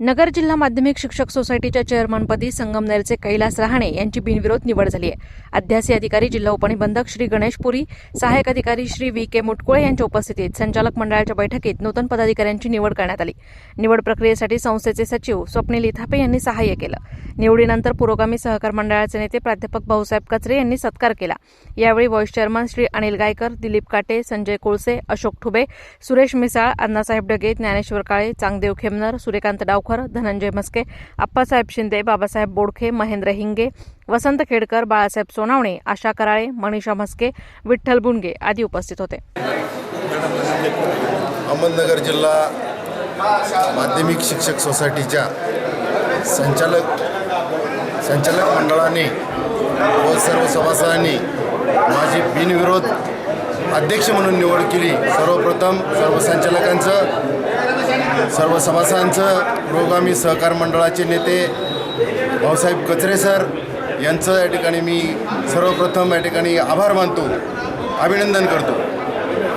नगर जिल्हा माध्यमिक शिक्षक सोसायटीच्या चेअरमनपदी संगमनेरचे कैलास रहाणे यांची बिनविरोध निवड झाली आहे. अध्यासी अधिकारी जिल्हा उपनिबंधक श्री गणेशपुरी सहाय्यक अधिकारी श्री व्ही के मुटकुळे यांच्या उपस्थितीत संचालक मंडळाच्या बैठकीत नूतन पदाधिकाऱ्यांची निवड करण्यात आली. निवड प्रक्रियेसाठी संस्थेचे सचिव स्वप्नील इथापे यांनी सहाय्य केलं. निवडीनंतर पुरोगामी सहकार मंडळाचे नेते प्राध्यापक भाऊसाहेब कचरे यांनी सत्कार केला. यावेळी व्हाईस चेअरमन श्री अनिल गायकर दिलीप काटे संजय कोळसे अशोक ठुबे सुरेश मिसाळ अण्णासाहेब डगे ज्ञानेश्वर काळे चांगदेव खेमनर सूर्यकांत डाव डावखर धनंजय मस्के आप्पासाहेब शिंदे बाबासाहेब बोडखे महेंद्र हिंगे वसंत खेडकर बाळासाहेब सोनावणे आशा कराळे मनीषा म्हस्के विठ्ठल बुंडगे आदी उपस्थित होते. अहमदनगर जिल्हा माध्यमिक शिक्षक सोसायटीच्या संचालक संचालक मंडळाने व सर्व सभासदांनी माझी बिनविरोध अध्यक्ष म्हणून निवड केली. सर्वप्रथम सर्व संचालकांचं सर्व सभासदांचं पुरोगामी सहकार मंडळाचे नेते भाऊसाहेब कचरे सर यांचं या ठिकाणी मी सर्वप्रथम या ठिकाणी आभार मानतो अभिनंदन करतो.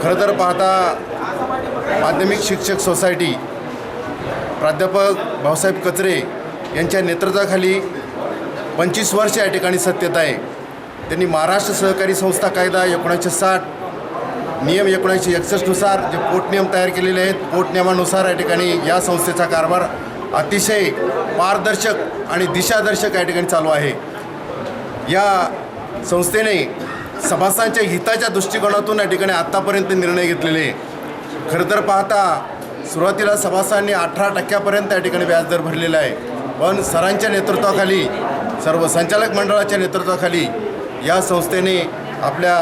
खरं तर पाहता माध्यमिक शिक्षक सोसायटी प्राध्यापक भाऊसाहेब कचरे यांच्या नेतृत्वाखाली पंचवीस वर्ष या ठिकाणी सत्यता आहे. त्यांनी महाराष्ट्र सहकारी संस्था कायदा एकोणीसशे साठ नियम एकोणीसशे एकसष्टनुसार जे पोटनियम तयार केलेले आहेत पोटनियमानुसार या ठिकाणी या संस्थेचा कारभार अतिशय पारदर्शक आणि दिशादर्शक या ठिकाणी चालू आहे या संस्थेने सभासदांच्या हिताच्या दृष्टिकोनातून या ठिकाणी आत्तापर्यंत निर्णय घेतलेले आहे. खरं तर पाहता सुरुवातीला सभासदांनी अठरा टक्क्यापर्यंत या ठिकाणी व्याजदर भरलेला आहे पण सरांच्या नेतृत्वाखाली सर्व संचालक मंडळाच्या नेतृत्वाखाली या संस्थेने आपल्या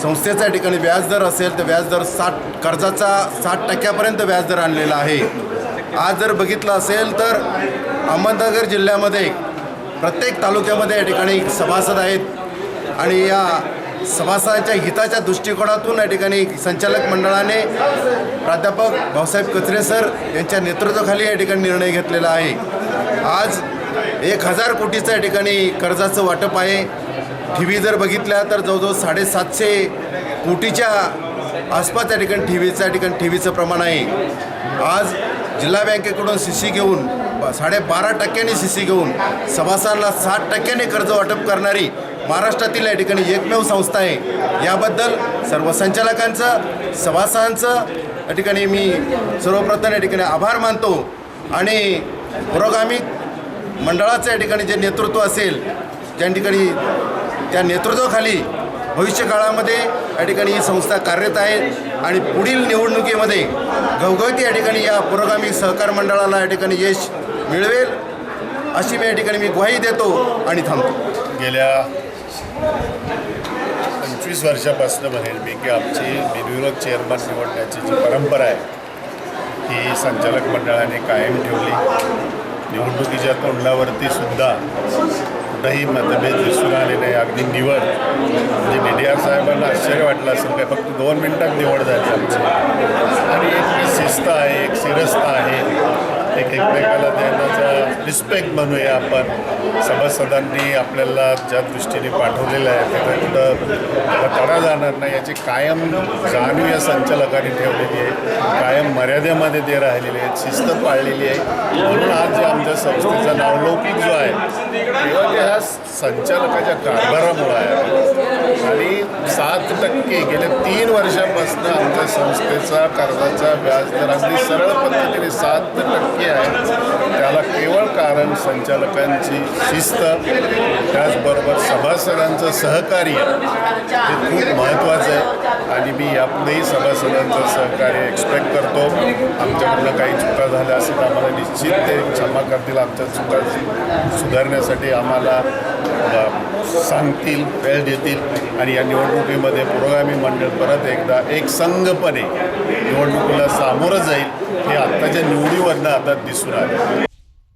संस्थेच्या ठिकाणी व्याजदर असेल तर व्याजदर साठ कर्जाचा साठ टक्क्यापर्यंत व्याजदर आणलेला आहे. आज जर बघितलं असेल तर अहमदनगर जिल्ह्यामध्ये प्रत्येक तालुक्यामध्ये या ठिकाणी सभासद आहेत. आणि या सभासदांच्या हिताच्या दृष्टिकोनातून या ठिकाणी संचालक मंडळाने प्राध्यापक भाऊसाहेब कचरे सर यांच्या नेतृत्वाखाली या ठिकाणी निर्णय घेतलेला आहे. आज एक हजार कोटीचं या ठिकाणी कर्जाचं वाटप आहे. ठिवी जर बघितल्या तर जवळजवळ साडेसातशे कोटीच्या आसपास त्या ठिकाणी ठिवीचं ठिकाणी ठिवीचं प्रमाण आहे. आज जिल्हा बँकेकडून सी सी घेऊन साडेबारा टक्क्यांनी सी सी घेऊन सभासदांना साठ टक्क्याने कर्ज वाटप करणारी महाराष्ट्रातील या ठिकाणी एकमेव संस्था आहे. याबद्दल सर्व संचालकांचं सभासदांचं या ठिकाणी मी सर्वप्रथम या ठिकाणी आभार मानतो आणि पुरोगामी मंडळाचं या ठिकाणी जे नेतृत्व असेल ज्या ठिकाणी त्या नेतृत्वाखाली भविष्यकाळामध्ये या ठिकाणी ही संस्था कार्यरत आहे आणि पुढील निवडणुकीमध्ये घवघवती या ठिकाणी या पुरोगामी सहकार मंडळाला या ठिकाणी यश मिळवेल अशी मी या ठिकाणी मी ग्वाही देतो आणि थांबतो. गेल्या पंचवीस वर्षापासून म्हणेल मी की आमची बिनविरोध चेअरमन निवडण्याची जी परंपरा आहे ही संचालक मंडळाने कायम ठेवली. निवडणुकीच्या तोंडावरती सुद्धा कुठंही मतभेद दिसून आले नाही अगदी निवड. म्हणजे डी डी आर साहेबांना आश्चर्य वाटलं असेल काय फक्त दोन मिनटात निवड झाली आमची. आणि एक शिस्त आहे एक शिरस्ता आहे. एक एकमेकाला देण्याचा रिस्पेक्ट म्हणूया आपण. सभासदांनी आपल्याला ज्या दृष्टीने पाठवलेलं आहे त्याचा कुठं तडा जाणार नाही. याची कायम जाणीव या संचालकांनी ठेवलेली आहे. कायम मर्यादेमध्ये ते राहिलेले आहेत शिस्त पाळलेली आहे. म्हणून आज जे आमच्या संस्थेचा नावलौकिक जो आहे तेव्हा ह्या संचालकाच्या कारभारामुळं आहे. आणि सात टक्के गेल्या तीन वर्षापासून आमच्या संस्थेचा कर्जाचा व्याजदर अगदी सरळ पद्धतीने सात टक्के आहे. संचालकांची शिस्त त्याचबरोबर सभासदांचं सहकार्य हे खूप महत्त्वाचं आहे. आणि मी यापुढेही सभासदांचं सहकार्य एक्सपेक्ट करतो. आमच्याकडनं काही चुका झाल्या असेल तर आम्हाला निश्चित ते क्षमा करतील. आमच्या चुका सुधारण्यासाठी आम्हाला सांगतील वेळ देतील. आणि या निवडणुकीमध्ये पुरोगामी मंडळ परत एकदा एक संघपणे निवडणुकीला सामोरं जाईल हे आत्ताच्या निवडीवरनं आता दिसून आलं.